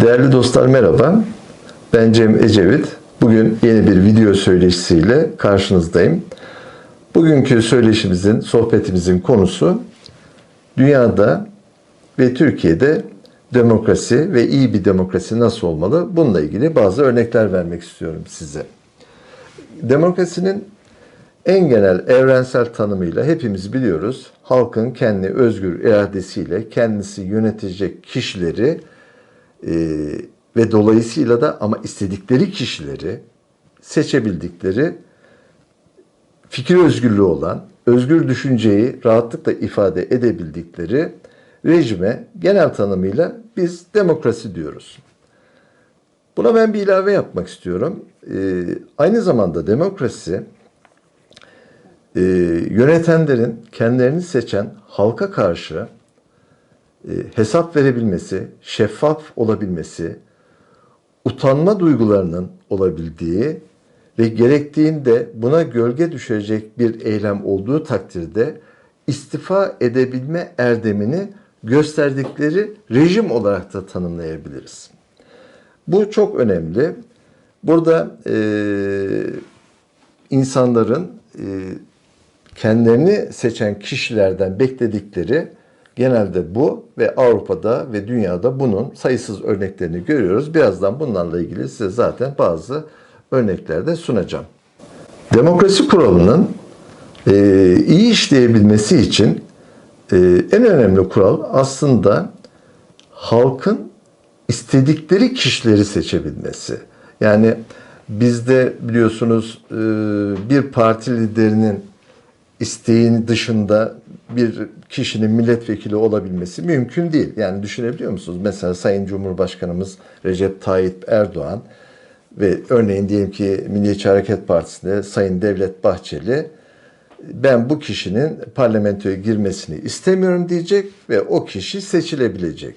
Değerli dostlar merhaba. Ben Cem Ecevit. Bugün yeni bir video söyleşisiyle karşınızdayım. Bugünkü söyleşimizin, sohbetimizin konusu dünyada ve Türkiye'de demokrasi ve iyi bir demokrasi nasıl olmalı? Bununla ilgili bazı örnekler vermek istiyorum size. Demokrasinin en genel evrensel tanımıyla hepimiz biliyoruz. Halkın kendi özgür iradesiyle kendisi yönetecek kişileri e, ve dolayısıyla da ama istedikleri kişileri seçebildikleri fikir özgürlüğü olan, özgür düşünceyi rahatlıkla ifade edebildikleri rejime genel tanımıyla biz demokrasi diyoruz. Buna ben bir ilave yapmak istiyorum. Ee, aynı zamanda demokrasi e, yönetenlerin kendilerini seçen halka karşı hesap verebilmesi, şeffaf olabilmesi, utanma duygularının olabildiği ve gerektiğinde buna gölge düşecek bir eylem olduğu takdirde istifa edebilme erdemini gösterdikleri rejim olarak da tanımlayabiliriz. Bu çok önemli. Burada e, insanların e, kendilerini seçen kişilerden bekledikleri genelde bu ve Avrupa'da ve dünyada bunun sayısız örneklerini görüyoruz. Birazdan bunlarla ilgili size zaten bazı örnekler de sunacağım. Demokrasi kuralının e, iyi işleyebilmesi için e, en önemli kural aslında halkın istedikleri kişileri seçebilmesi. Yani bizde biliyorsunuz e, bir parti liderinin isteğin dışında bir kişinin milletvekili olabilmesi mümkün değil. Yani düşünebiliyor musunuz? Mesela Sayın Cumhurbaşkanımız Recep Tayyip Erdoğan ve örneğin diyelim ki Milliyetçi Hareket Partisi'nde Sayın Devlet Bahçeli ben bu kişinin parlamentoya girmesini istemiyorum diyecek ve o kişi seçilebilecek.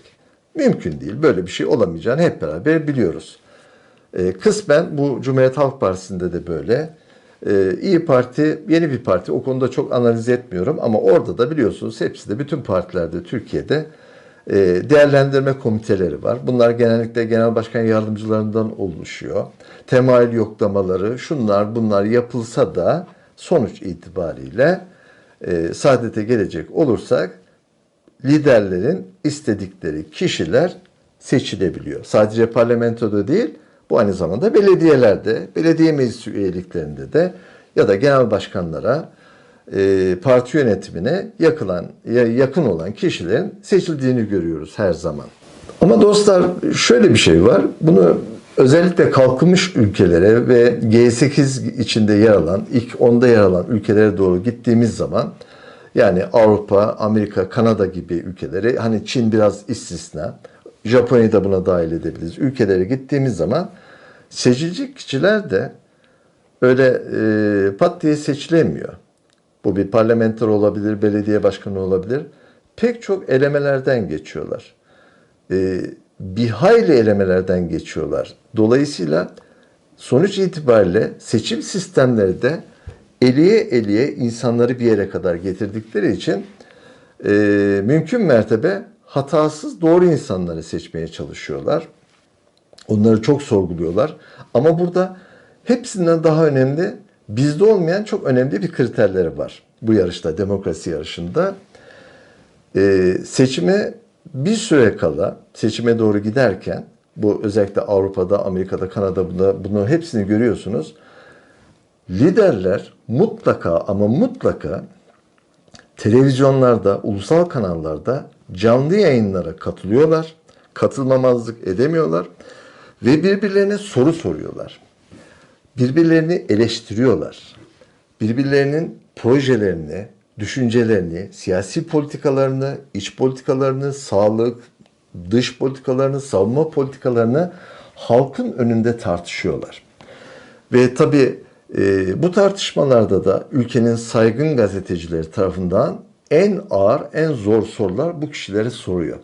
Mümkün değil. Böyle bir şey olamayacağını hep beraber biliyoruz. E, kısmen bu Cumhuriyet Halk Partisi'nde de böyle. E, İyi Parti yeni bir parti. O konuda çok analiz etmiyorum ama orada da biliyorsunuz hepsi de bütün partilerde Türkiye'de e, değerlendirme komiteleri var. Bunlar genellikle genel başkan yardımcılarından oluşuyor. Temayül yoklamaları, şunlar bunlar yapılsa da sonuç itibariyle e, saadete gelecek olursak liderlerin istedikleri kişiler seçilebiliyor. Sadece parlamentoda değil, bu aynı zamanda belediyelerde, belediye meclis üyeliklerinde de ya da genel başkanlara, e, parti yönetimine yakılan, yakın olan kişilerin seçildiğini görüyoruz her zaman. Ama dostlar şöyle bir şey var. Bunu özellikle kalkınmış ülkelere ve G8 içinde yer alan, ilk 10'da yer alan ülkelere doğru gittiğimiz zaman yani Avrupa, Amerika, Kanada gibi ülkeleri, hani Çin biraz istisna, Japonya'yı da buna dahil edebiliriz. Ülkelere gittiğimiz zaman seçilecek kişiler de öyle e, pat diye seçilemiyor. Bu bir parlamenter olabilir, belediye başkanı olabilir. Pek çok elemelerden geçiyorlar. E, bir hayli elemelerden geçiyorlar. Dolayısıyla sonuç itibariyle seçim sistemleri de eliye eliye insanları bir yere kadar getirdikleri için e, mümkün mertebe hatasız doğru insanları seçmeye çalışıyorlar. Onları çok sorguluyorlar. Ama burada hepsinden daha önemli bizde olmayan çok önemli bir kriterleri var. Bu yarışta, demokrasi yarışında. E, seçime bir süre kala, seçime doğru giderken, bu özellikle Avrupa'da, Amerika'da, Kanada'da bunu hepsini görüyorsunuz. Liderler mutlaka ama mutlaka televizyonlarda, ulusal kanallarda canlı yayınlara katılıyorlar. Katılmamazlık edemiyorlar ve birbirlerine soru soruyorlar. Birbirlerini eleştiriyorlar. Birbirlerinin projelerini, düşüncelerini, siyasi politikalarını, iç politikalarını, sağlık, dış politikalarını, savunma politikalarını halkın önünde tartışıyorlar. Ve tabii e, bu tartışmalarda da ülkenin saygın gazetecileri tarafından en ağır, en zor sorular bu kişilere soruyor.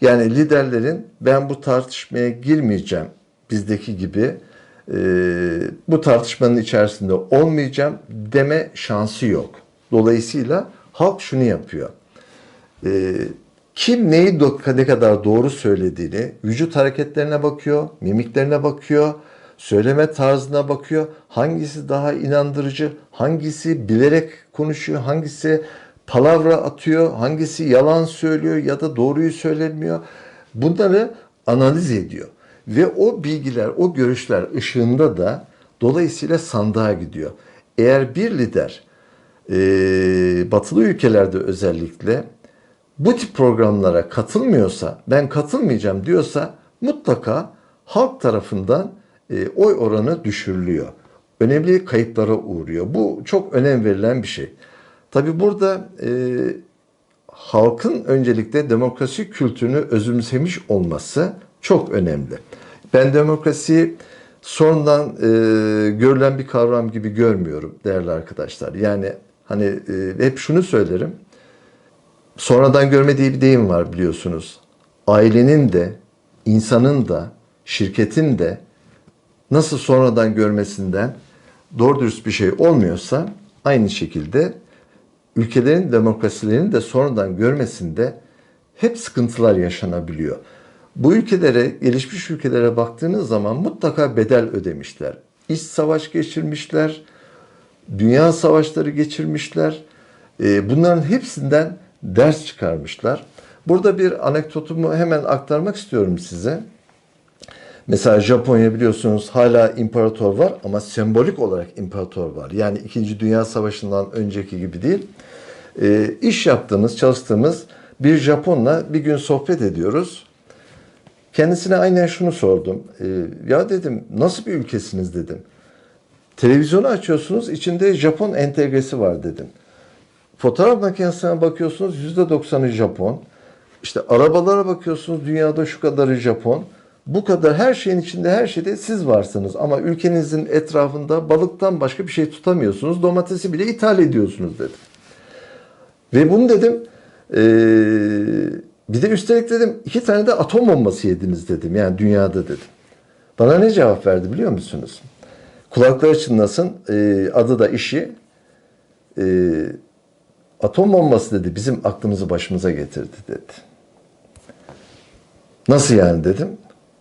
Yani liderlerin ben bu tartışmaya girmeyeceğim bizdeki gibi e, bu tartışmanın içerisinde olmayacağım deme şansı yok. Dolayısıyla halk şunu yapıyor. E, Kim neyi ne kadar doğru söylediğini, vücut hareketlerine bakıyor, mimiklerine bakıyor, söyleme tarzına bakıyor. Hangisi daha inandırıcı, hangisi bilerek konuşuyor, hangisi palavra atıyor, hangisi yalan söylüyor ya da doğruyu söylemiyor. Bunları analiz ediyor. Ve o bilgiler, o görüşler ışığında da dolayısıyla sandığa gidiyor. Eğer bir lider e, batılı ülkelerde özellikle bu tip programlara katılmıyorsa, ben katılmayacağım diyorsa mutlaka halk tarafından e, oy oranı düşürülüyor. Önemli kayıplara uğruyor. Bu çok önem verilen bir şey. Tabi burada e, halkın öncelikle demokrasi kültürünü özümsemiş olması çok önemli. Ben demokrasiyi sonradan e, görülen bir kavram gibi görmüyorum değerli arkadaşlar. Yani hani e, hep şunu söylerim. Sonradan görme diye bir deyim var biliyorsunuz. Ailenin de, insanın da, şirketin de nasıl sonradan görmesinden doğru dürüst bir şey olmuyorsa aynı şekilde ülkelerin demokrasilerini de sonradan görmesinde hep sıkıntılar yaşanabiliyor. Bu ülkelere, gelişmiş ülkelere baktığınız zaman mutlaka bedel ödemişler. İç savaş geçirmişler, dünya savaşları geçirmişler. Ee, Bunların hepsinden ders çıkarmışlar. Burada bir anekdotumu hemen aktarmak istiyorum size. Mesela Japonya biliyorsunuz hala imparator var ama sembolik olarak imparator var. Yani 2. Dünya Savaşı'ndan önceki gibi değil. E, iş yaptığımız, çalıştığımız bir Japonla bir gün sohbet ediyoruz. Kendisine aynen şunu sordum. E, ya dedim nasıl bir ülkesiniz dedim. Televizyonu açıyorsunuz içinde Japon entegresi var dedim. Fotoğraf makinesine bakıyorsunuz %90'ı Japon. İşte arabalara bakıyorsunuz dünyada şu kadarı Japon. Bu kadar her şeyin içinde her şeyde siz varsınız. Ama ülkenizin etrafında balıktan başka bir şey tutamıyorsunuz. Domatesi bile ithal ediyorsunuz dedim. Ve bunu dedim eee, bir de üstelik dedim iki tane de atom bombası yediniz dedim. Yani dünyada dedim. Bana ne cevap verdi biliyor musunuz? Kulakları çınlasın eee, adı da işi. Eee, atom bombası dedi bizim aklımızı başımıza getirdi dedi. Nasıl yani dedim.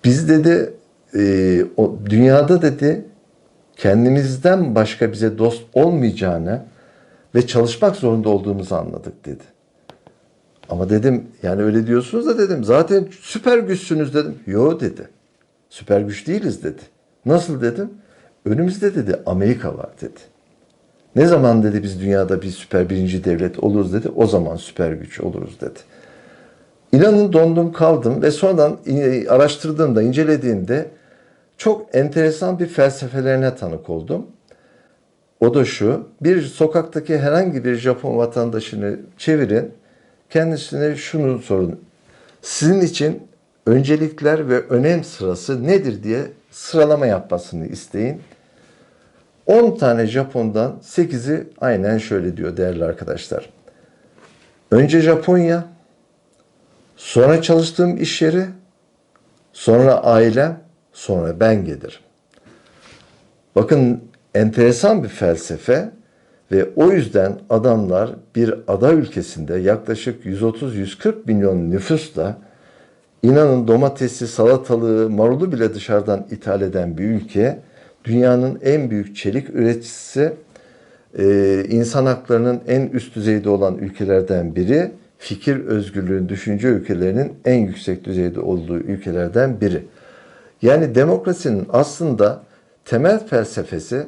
Biz dedi e, o dünyada dedi kendimizden başka bize dost olmayacağını ve çalışmak zorunda olduğumuzu anladık dedi. Ama dedim yani öyle diyorsunuz da dedim zaten süper güçsünüz dedim. Yo dedi. Süper güç değiliz dedi. Nasıl dedim? Önümüzde dedi Amerika var dedi. Ne zaman dedi biz dünyada bir süper birinci devlet oluruz dedi. O zaman süper güç oluruz dedi. İnanın dondum kaldım ve sonradan e, araştırdığımda, incelediğimde çok enteresan bir felsefelerine tanık oldum. O da şu, bir sokaktaki herhangi bir Japon vatandaşını çevirin, kendisine şunu sorun. Sizin için öncelikler ve önem sırası nedir diye sıralama yapmasını isteyin. 10 tane Japon'dan 8'i aynen şöyle diyor değerli arkadaşlar. Önce Japonya, sonra çalıştığım iş yeri, sonra ailem, sonra ben gelirim. Bakın enteresan bir felsefe ve o yüzden adamlar bir ada ülkesinde yaklaşık 130-140 milyon nüfusla inanın domatesi, salatalığı, marulu bile dışarıdan ithal eden bir ülke dünyanın en büyük çelik üreticisi, e, insan haklarının en üst düzeyde olan ülkelerden biri, fikir özgürlüğün, düşünce ülkelerinin en yüksek düzeyde olduğu ülkelerden biri. Yani demokrasinin aslında temel felsefesi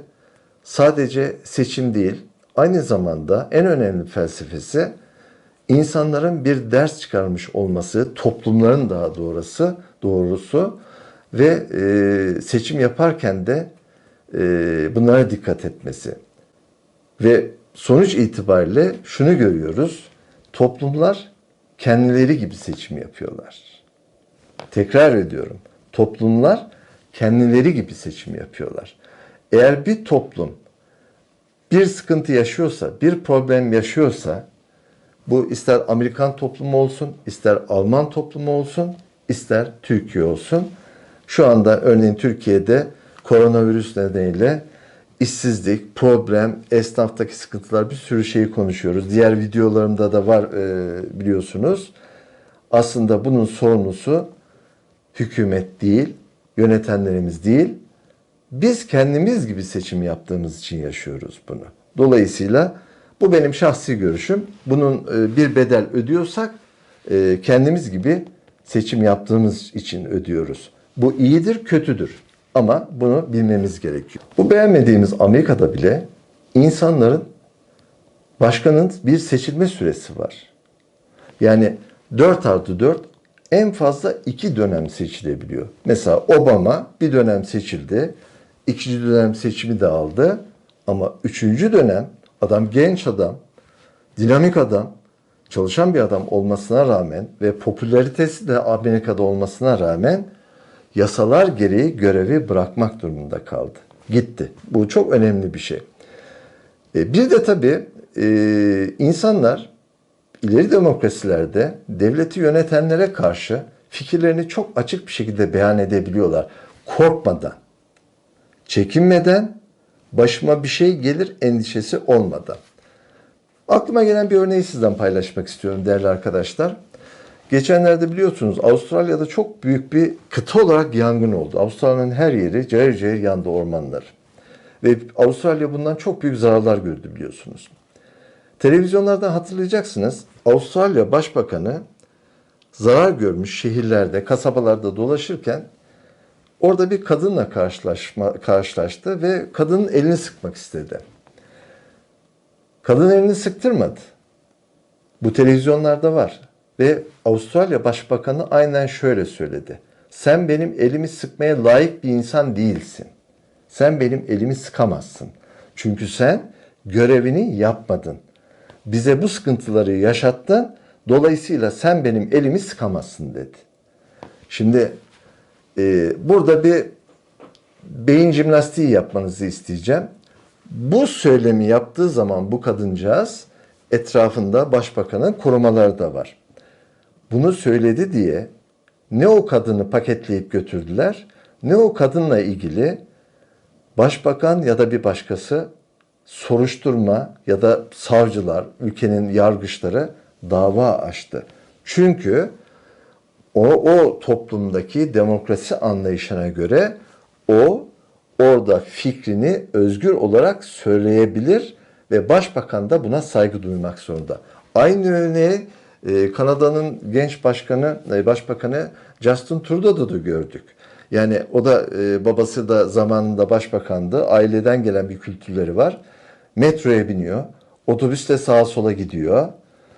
sadece seçim değil, aynı zamanda en önemli felsefesi insanların bir ders çıkarmış olması, toplumların daha doğrusu, doğrusu ve e, seçim yaparken de e, bunlara dikkat etmesi. Ve sonuç itibariyle şunu görüyoruz. Toplumlar kendileri gibi seçim yapıyorlar. Tekrar ediyorum. Toplumlar kendileri gibi seçim yapıyorlar. Eğer bir toplum bir sıkıntı yaşıyorsa, bir problem yaşıyorsa bu ister Amerikan toplumu olsun, ister Alman toplumu olsun, ister Türkiye olsun. Şu anda örneğin Türkiye'de koronavirüs nedeniyle işsizlik, problem, esnaftaki sıkıntılar bir sürü şeyi konuşuyoruz. Diğer videolarımda da var e, biliyorsunuz. Aslında bunun sorumlusu hükümet değil, yönetenlerimiz değil, biz kendimiz gibi seçim yaptığımız için yaşıyoruz bunu. Dolayısıyla bu benim şahsi görüşüm. Bunun e, bir bedel ödüyorsak e, kendimiz gibi seçim yaptığımız için ödüyoruz. Bu iyidir, kötüdür. Ama bunu bilmemiz gerekiyor. Bu beğenmediğimiz Amerika'da bile insanların başkanın bir seçilme süresi var. Yani 4 artı 4 en fazla 2 dönem seçilebiliyor. Mesela Obama bir dönem seçildi. İkinci dönem seçimi de aldı. Ama üçüncü dönem adam genç adam, dinamik adam, çalışan bir adam olmasına rağmen ve popülaritesi de Amerika'da olmasına rağmen yasalar gereği görevi bırakmak durumunda kaldı. Gitti. Bu çok önemli bir şey. E, Bir de tabii e, insanlar ileri demokrasilerde devleti yönetenlere karşı fikirlerini çok açık bir şekilde beyan edebiliyorlar. Korkmadan, çekinmeden, başıma bir şey gelir endişesi olmadan. Aklıma gelen bir örneği sizden paylaşmak istiyorum değerli arkadaşlar. Geçenlerde biliyorsunuz Avustralya'da çok büyük bir kıta olarak yangın oldu. Avustralya'nın her yeri cayır cayır yandı ormanlar. Ve Avustralya bundan çok büyük zararlar gördü biliyorsunuz. Televizyonlardan hatırlayacaksınız. Avustralya Başbakanı zarar görmüş şehirlerde, kasabalarda dolaşırken orada bir kadınla karşılaşma, karşılaştı ve kadının elini sıkmak istedi. Kadın elini sıktırmadı. Bu televizyonlarda var. Ve Avustralya Başbakanı aynen şöyle söyledi. Sen benim elimi sıkmaya layık bir insan değilsin. Sen benim elimi sıkamazsın. Çünkü sen görevini yapmadın. Bize bu sıkıntıları yaşattın. Dolayısıyla sen benim elimi sıkamazsın dedi. Şimdi e, burada bir beyin jimnastiği yapmanızı isteyeceğim. Bu söylemi yaptığı zaman bu kadıncağız etrafında başbakanın korumaları da var. Bunu söyledi diye ne o kadını paketleyip götürdüler ne o kadınla ilgili başbakan ya da bir başkası soruşturma ya da savcılar, ülkenin yargıçları dava açtı. Çünkü o, o toplumdaki demokrasi anlayışına göre o orada fikrini özgür olarak söyleyebilir ve başbakan da buna saygı duymak zorunda. Aynı örneği e, Kanada'nın genç başkanı, e, başbakanı Justin Trudeau'da da gördük. Yani o da e, babası da zamanında başbakandı. Aileden gelen bir kültürleri var. Metroya biniyor. Otobüste sağa sola gidiyor.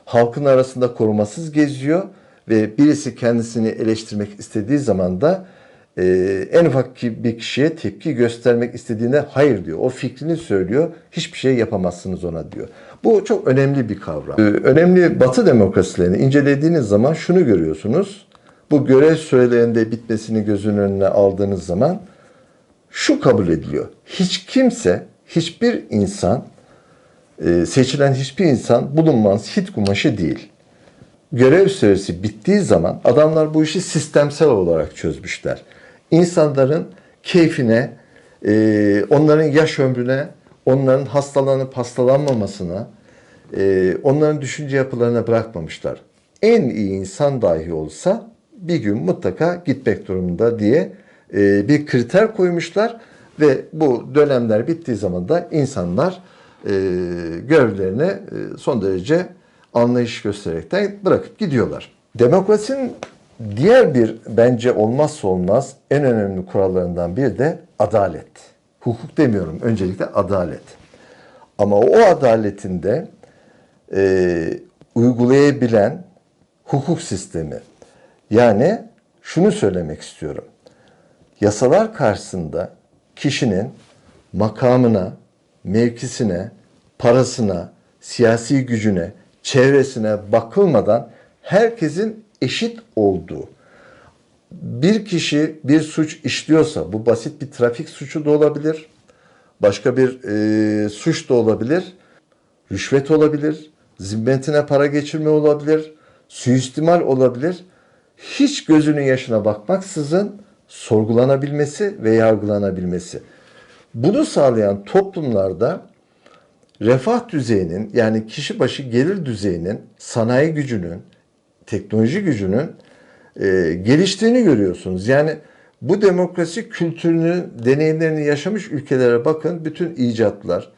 Halkın arasında korumasız geziyor ve birisi kendisini eleştirmek istediği zaman da e, en ufak bir kişiye tepki göstermek istediğine hayır diyor. O fikrini söylüyor. Hiçbir şey yapamazsınız ona diyor. Bu çok önemli bir kavram. Ee, önemli Batı demokrasilerini incelediğiniz zaman şunu görüyorsunuz. Bu görev sürelerinde bitmesini gözünün önüne aldığınız zaman şu kabul ediliyor. Hiç kimse, hiçbir insan, e, seçilen hiçbir insan bulunmaz hit kumaşı değil. Görev süresi bittiği zaman adamlar bu işi sistemsel olarak çözmüşler. İnsanların keyfine, e, onların yaş ömrüne, onların hastalanıp hastalanmamasına, e, onların düşünce yapılarına bırakmamışlar. En iyi insan dahi olsa bir gün mutlaka gitmek durumunda diye e, bir kriter koymuşlar ve bu dönemler bittiği zaman da insanlar e, görevlerine e, son derece anlayış göstererekten bırakıp gidiyorlar. Demokrasinin diğer bir bence olmazsa olmaz en önemli kurallarından biri de adalet. Hukuk demiyorum, öncelikle adalet. Ama o adaletinde e, uygulayabilen hukuk sistemi. Yani şunu söylemek istiyorum. Yasalar karşısında kişinin makamına, mevkisine, parasına, siyasi gücüne, çevresine bakılmadan herkesin eşit olduğu. Bir kişi bir suç işliyorsa bu basit bir trafik suçu da olabilir. Başka bir e, suç da olabilir. Rüşvet olabilir. Zimmetine para geçirme olabilir. Suistimal olabilir. Hiç gözünün yaşına bakmaksızın sorgulanabilmesi ve yargılanabilmesi. Bunu sağlayan toplumlarda refah düzeyinin yani kişi başı gelir düzeyinin, sanayi gücünün, teknoloji gücünün e, geliştiğini görüyorsunuz. Yani bu demokrasi kültürünü, deneyimlerini yaşamış ülkelere bakın. Bütün icatlar,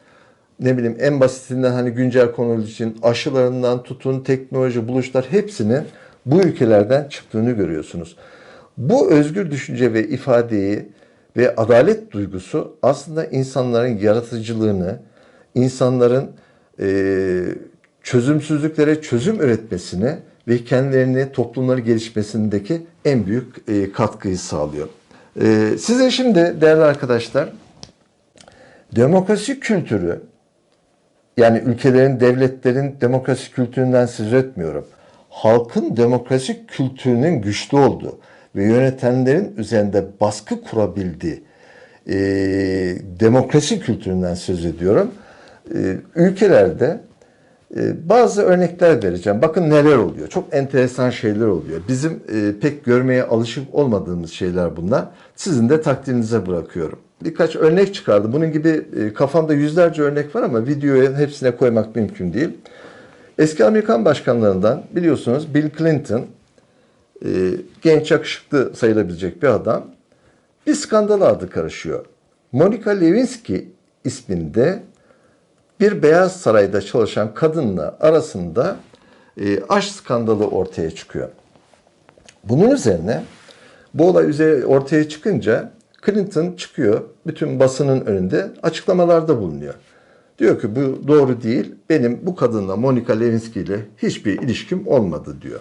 ne bileyim en basitinden hani güncel konular için aşılarından tutun, teknoloji, buluşlar hepsinin bu ülkelerden çıktığını görüyorsunuz. Bu özgür düşünce ve ifadeyi ve adalet duygusu aslında insanların yaratıcılığını, insanların e, çözümsüzlüklere çözüm üretmesini ve kendilerini, toplumları gelişmesindeki en büyük e, katkıyı sağlıyor. E, size şimdi değerli arkadaşlar, demokrasi kültürü, yani ülkelerin, devletlerin demokrasi kültüründen söz etmiyorum. Halkın demokrasi kültürünün güçlü olduğu ve yönetenlerin üzerinde baskı kurabildiği e, demokrasi kültüründen söz ediyorum. E, ülkelerde e, bazı örnekler vereceğim. Bakın neler oluyor. Çok enteresan şeyler oluyor. Bizim e, pek görmeye alışık olmadığımız şeyler bunlar. Sizin de takdirinize bırakıyorum. Birkaç örnek çıkardım. Bunun gibi kafamda yüzlerce örnek var ama videoya hepsine koymak mümkün değil. Eski Amerikan başkanlarından biliyorsunuz Bill Clinton genç yakışıklı sayılabilecek bir adam. Bir skandala adı karışıyor. Monica Lewinsky isminde bir Beyaz Saray'da çalışan kadınla arasında e, aşk skandalı ortaya çıkıyor. Bunun üzerine bu olay üzeri ortaya çıkınca Clinton çıkıyor bütün basının önünde açıklamalarda bulunuyor. Diyor ki bu doğru değil. Benim bu kadınla Monica Lewinsky ile hiçbir ilişkim olmadı diyor.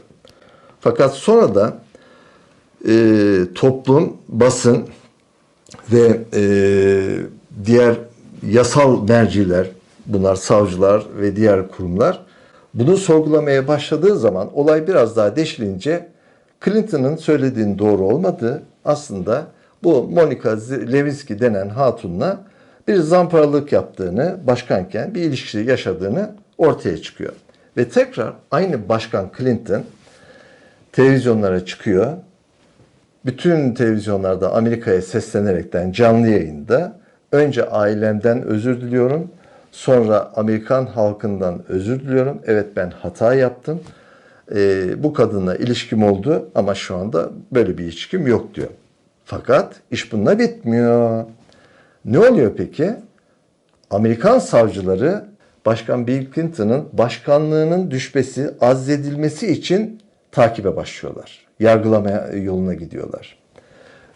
Fakat sonra da e, toplum, basın ve e, diğer yasal merciler, bunlar savcılar ve diğer kurumlar bunu sorgulamaya başladığı zaman olay biraz daha deşilince Clinton'ın söylediğinin doğru olmadığı aslında bu Monica Lewinsky denen hatunla bir zamparalık yaptığını, başkanken bir ilişki yaşadığını ortaya çıkıyor. Ve tekrar aynı başkan Clinton televizyonlara çıkıyor. Bütün televizyonlarda Amerika'ya seslenerekten canlı yayında önce ailemden özür diliyorum. Sonra Amerikan halkından özür diliyorum. Evet ben hata yaptım. Ee, bu kadınla ilişkim oldu ama şu anda böyle bir ilişkim yok diyor. Fakat iş bununla bitmiyor. Ne oluyor peki? Amerikan savcıları Başkan Bill Clinton'ın başkanlığının düşmesi, azledilmesi için takibe başlıyorlar. Yargılamaya yoluna gidiyorlar.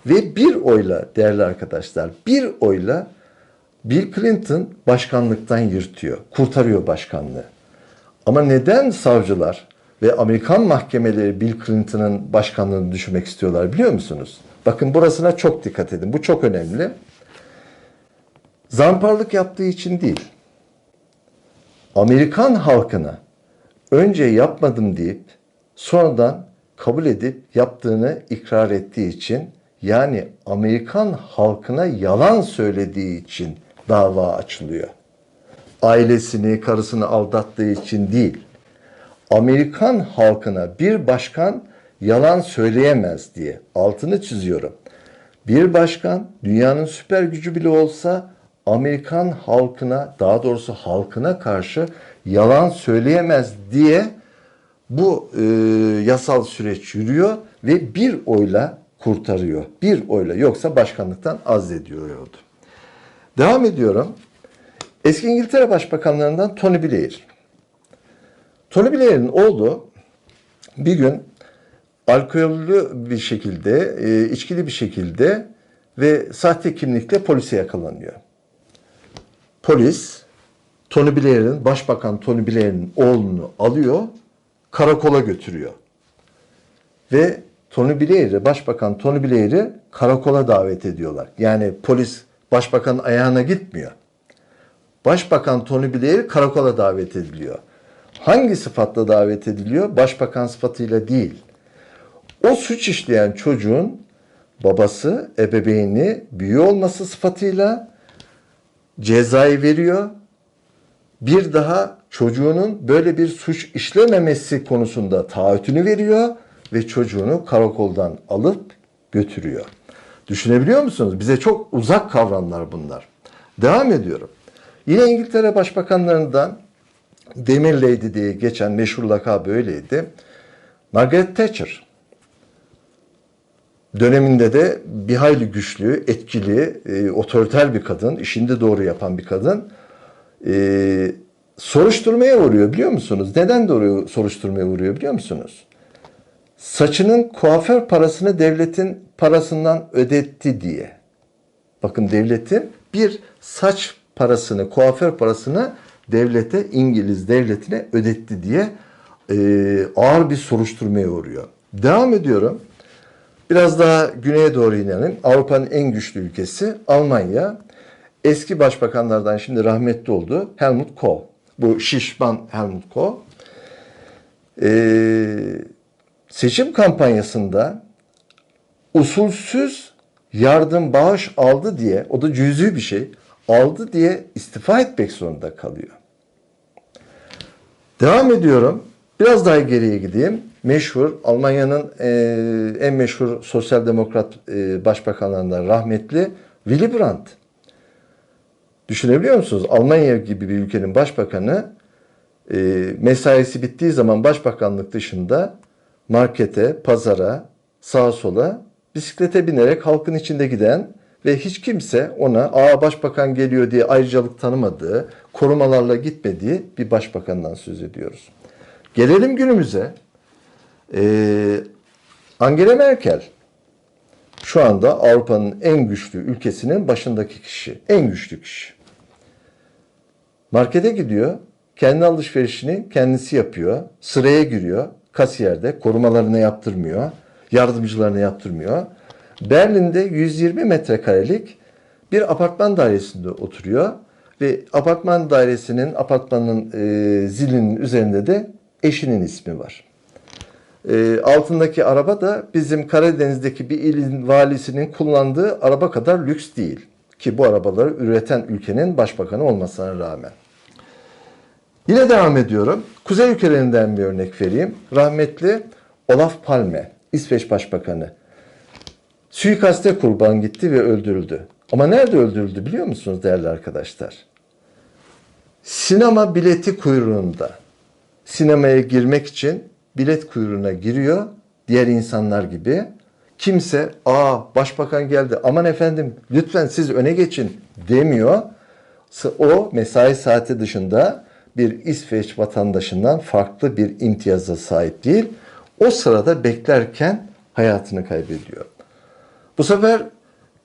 Ve bir oyla değerli arkadaşlar, bir oyla Bill Clinton başkanlıktan yırtıyor, kurtarıyor başkanlığı. Ama neden savcılar ve Amerikan mahkemeleri Bill Clinton'ın başkanlığını düşürmek istiyorlar biliyor musunuz? Bakın burasına çok dikkat edin. Bu çok önemli. Zamparlık yaptığı için değil. Amerikan halkına önce yapmadım deyip sonradan kabul edip yaptığını ikrar ettiği için yani Amerikan halkına yalan söylediği için dava açılıyor. Ailesini, karısını aldattığı için değil. Amerikan halkına bir başkan yalan söyleyemez diye altını çiziyorum. Bir başkan dünyanın süper gücü bile olsa Amerikan halkına daha doğrusu halkına karşı yalan söyleyemez diye bu e, yasal süreç yürüyor ve bir oyla kurtarıyor. Bir oyla yoksa başkanlıktan azlediyordu. Devam ediyorum. Eski İngiltere Başbakanlarından Tony Blair. Tony Blair'in oğlu bir gün alkollü bir şekilde, e, içkili bir şekilde ve sahte kimlikle polise yakalanıyor. Polis Tony Blair'in, Başbakan Tony Blair'in oğlunu alıyor, karakola götürüyor. Ve Tony Blair'i, Başbakan Tony Blair'i karakola davet ediyorlar. Yani polis başbakanın ayağına gitmiyor. Başbakan Tony Blair karakola davet ediliyor. Hangi sıfatla davet ediliyor? Başbakan sıfatıyla değil. O suç işleyen çocuğun babası, ebeveyni büyü olması sıfatıyla cezayı veriyor. Bir daha çocuğunun böyle bir suç işlememesi konusunda taahhütünü veriyor ve çocuğunu karakoldan alıp götürüyor. Düşünebiliyor musunuz? Bize çok uzak kavramlar bunlar. Devam ediyorum. Yine İngiltere başbakanlarından Demir Lady diye geçen meşhur lakabı öyleydi. Margaret Thatcher döneminde de bir hayli güçlü, etkili, e, otoriter bir kadın, işinde doğru yapan bir kadın. E, soruşturmaya uğruyor biliyor musunuz? Neden doğru soruşturmaya uğruyor biliyor musunuz? Saçının kuaför parasını devletin parasından ödetti diye. Bakın devletin bir saç parasını, kuaför parasını devlete, İngiliz devletine ödetti diye e, ağır bir soruşturmaya uğruyor. Devam ediyorum. Biraz daha güneye doğru inelim. Avrupa'nın en güçlü ülkesi Almanya. Eski başbakanlardan şimdi rahmetli oldu Helmut Kohl. Bu şişman Helmut Kohl. Ee, seçim kampanyasında usulsüz yardım bağış aldı diye, o da cüzi bir şey, aldı diye istifa etmek zorunda kalıyor. Devam ediyorum. Biraz daha geriye gideyim. Meşhur, Almanya'nın e, en meşhur sosyal demokrat e, başbakanlarından rahmetli Willy Brandt. Düşünebiliyor musunuz? Almanya gibi bir ülkenin başbakanı e, mesaisi bittiği zaman başbakanlık dışında markete, pazara, sağa sola bisiklete binerek halkın içinde giden ve hiç kimse ona aa başbakan geliyor diye ayrıcalık tanımadığı, korumalarla gitmediği bir başbakandan söz ediyoruz. Gelelim günümüze. Ee, Angela Merkel şu anda Avrupa'nın en güçlü ülkesinin başındaki kişi. En güçlü kişi. Markete gidiyor. Kendi alışverişini kendisi yapıyor. Sıraya giriyor. Kasiyerde korumalarını yaptırmıyor. Yardımcılarını yaptırmıyor. Berlin'de 120 metrekarelik bir apartman dairesinde oturuyor. Ve apartman dairesinin, apartmanın e, zilinin üzerinde de eşinin ismi var. E, altındaki araba da bizim Karadeniz'deki bir ilin valisinin kullandığı araba kadar lüks değil. Ki bu arabaları üreten ülkenin başbakanı olmasına rağmen. Yine devam ediyorum. Kuzey ülkelerinden bir örnek vereyim. Rahmetli Olaf Palme, İsveç Başbakanı. Suikaste kurban gitti ve öldürüldü. Ama nerede öldürüldü biliyor musunuz değerli arkadaşlar? Sinema bileti kuyruğunda. Sinemaya girmek için bilet kuyruğuna giriyor. Diğer insanlar gibi. Kimse aa başbakan geldi aman efendim lütfen siz öne geçin demiyor. O mesai saati dışında bir İsveç vatandaşından farklı bir imtiyaza sahip değil. O sırada beklerken hayatını kaybediyor. Bu sefer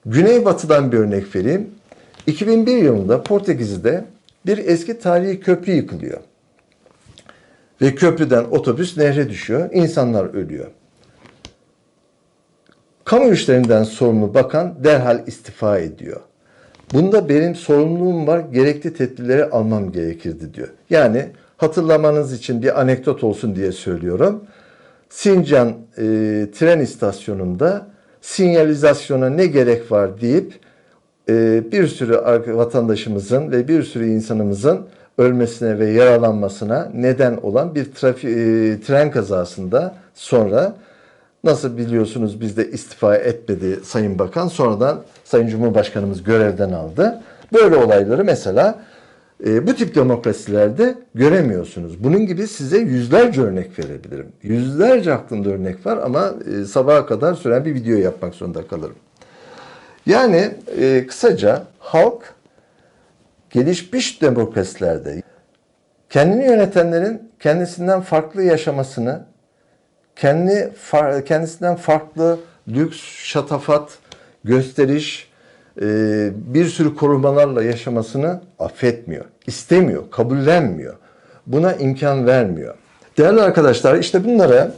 Güneybatı'dan bir örnek vereyim. 2001 yılında Portekiz'de bir eski tarihi köprü yıkılıyor. Ve köprüden otobüs nehre düşüyor. İnsanlar ölüyor. Kamu işlerinden sorumlu bakan derhal istifa ediyor. Bunda benim sorumluluğum var, gerekli tedbirleri almam gerekirdi diyor. Yani hatırlamanız için bir anekdot olsun diye söylüyorum. Sincan e, tren istasyonunda sinyalizasyona ne gerek var deyip e, bir sürü vatandaşımızın ve bir sürü insanımızın ölmesine ve yaralanmasına neden olan bir trafi, e, tren kazasında sonra nasıl biliyorsunuz bizde istifa etmedi Sayın Bakan sonradan Sayın Cumhurbaşkanımız görevden aldı. Böyle olayları mesela e, bu tip demokrasilerde göremiyorsunuz. Bunun gibi size yüzlerce örnek verebilirim. Yüzlerce aklımda örnek var ama e, sabaha kadar süren bir video yapmak zorunda kalırım. Yani e, kısaca halk gelişmiş demokrasilerde kendini yönetenlerin kendisinden farklı yaşamasını, kendi kendisinden farklı lüks, şatafat, gösteriş, bir sürü korumalarla yaşamasını affetmiyor, istemiyor, kabullenmiyor. Buna imkan vermiyor. Değerli arkadaşlar işte bunlara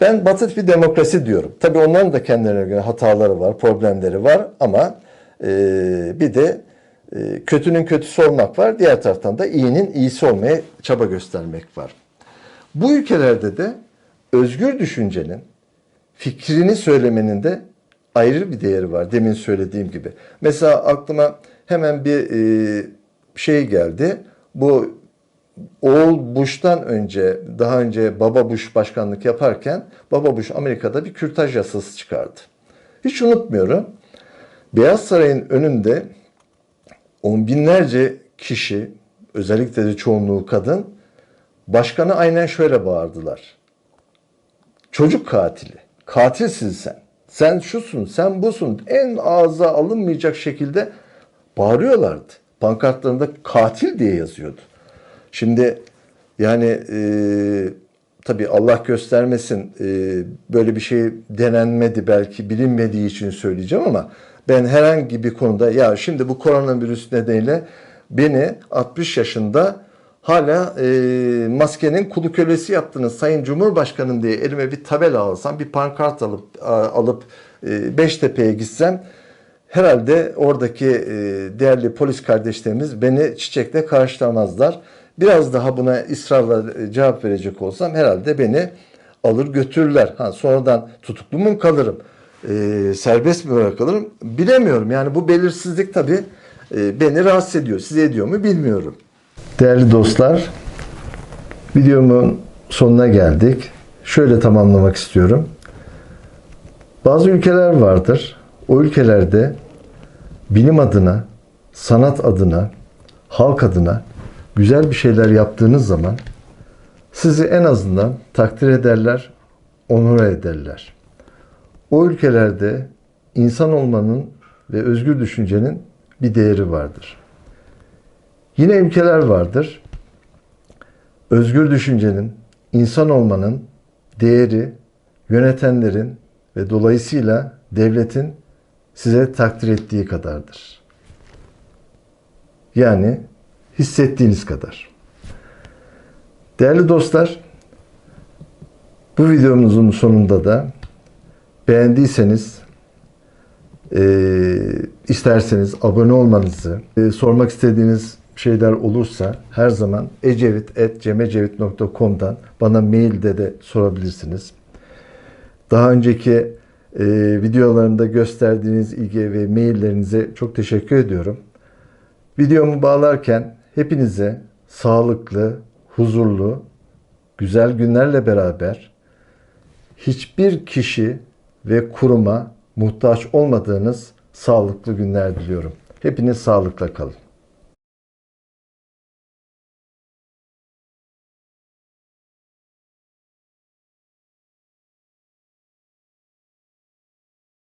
ben batıt bir demokrasi diyorum. Tabii onların da kendilerine göre hataları var, problemleri var ama e, bir de e, kötünün kötüsü olmak var. Diğer taraftan da iyinin iyisi olmaya çaba göstermek var. Bu ülkelerde de özgür düşüncenin, fikrini söylemenin de ayrı bir değeri var. Demin söylediğim gibi. Mesela aklıma hemen bir e, şey geldi. Bu oğul Bush'tan önce, daha önce Baba Bush başkanlık yaparken Baba Bush Amerika'da bir kürtaj yasası çıkardı. Hiç unutmuyorum. Beyaz Saray'ın önünde on binlerce kişi, özellikle de çoğunluğu kadın, başkanı aynen şöyle bağırdılar. Çocuk katili. Katilsin sen. Sen şusun, sen busun. En ağza alınmayacak şekilde bağırıyorlardı. Pankartlarında katil diye yazıyordu. Şimdi yani e, tabii Allah göstermesin e, böyle bir şey denenmedi belki bilinmediği için söyleyeceğim ama ben herhangi bir konuda ya şimdi bu koronavirüs nedeniyle beni 60 yaşında hala e, maskenin kulu kölesi yaptınız Sayın Cumhurbaşkanım diye elime bir tabela alsam bir pankart alıp a- alıp e, Beştepe'ye gitsem herhalde oradaki e, değerli polis kardeşlerimiz beni çiçekle karşılamazlar. Biraz daha buna ısrarla e, cevap verecek olsam herhalde beni alır götürürler. Ha, sonradan tutuklu mu kalırım? e, serbest mi bırakılırım? Bilemiyorum. Yani bu belirsizlik tabii e, beni rahatsız ediyor. Size ediyor mu bilmiyorum. Değerli dostlar, videomun sonuna geldik. Şöyle tamamlamak istiyorum. Bazı ülkeler vardır. O ülkelerde bilim adına, sanat adına, halk adına güzel bir şeyler yaptığınız zaman sizi en azından takdir ederler, onur ederler. O ülkelerde insan olmanın ve özgür düşüncenin bir değeri vardır. Yine ülkeler vardır. Özgür düşüncenin, insan olmanın değeri yönetenlerin ve dolayısıyla devletin size takdir ettiği kadardır. Yani hissettiğiniz kadar. Değerli dostlar, bu videomuzun sonunda da beğendiyseniz e, isterseniz abone olmanızı, e, sormak istediğiniz şeyler olursa her zaman ecevit.cemecevit.com'dan bana mailde de sorabilirsiniz. Daha önceki e, videolarımda gösterdiğiniz ilgi ve maillerinize çok teşekkür ediyorum. Videomu bağlarken hepinize sağlıklı, huzurlu, güzel günlerle beraber hiçbir kişi ve kuruma muhtaç olmadığınız sağlıklı günler diliyorum. Hepiniz sağlıkla kalın.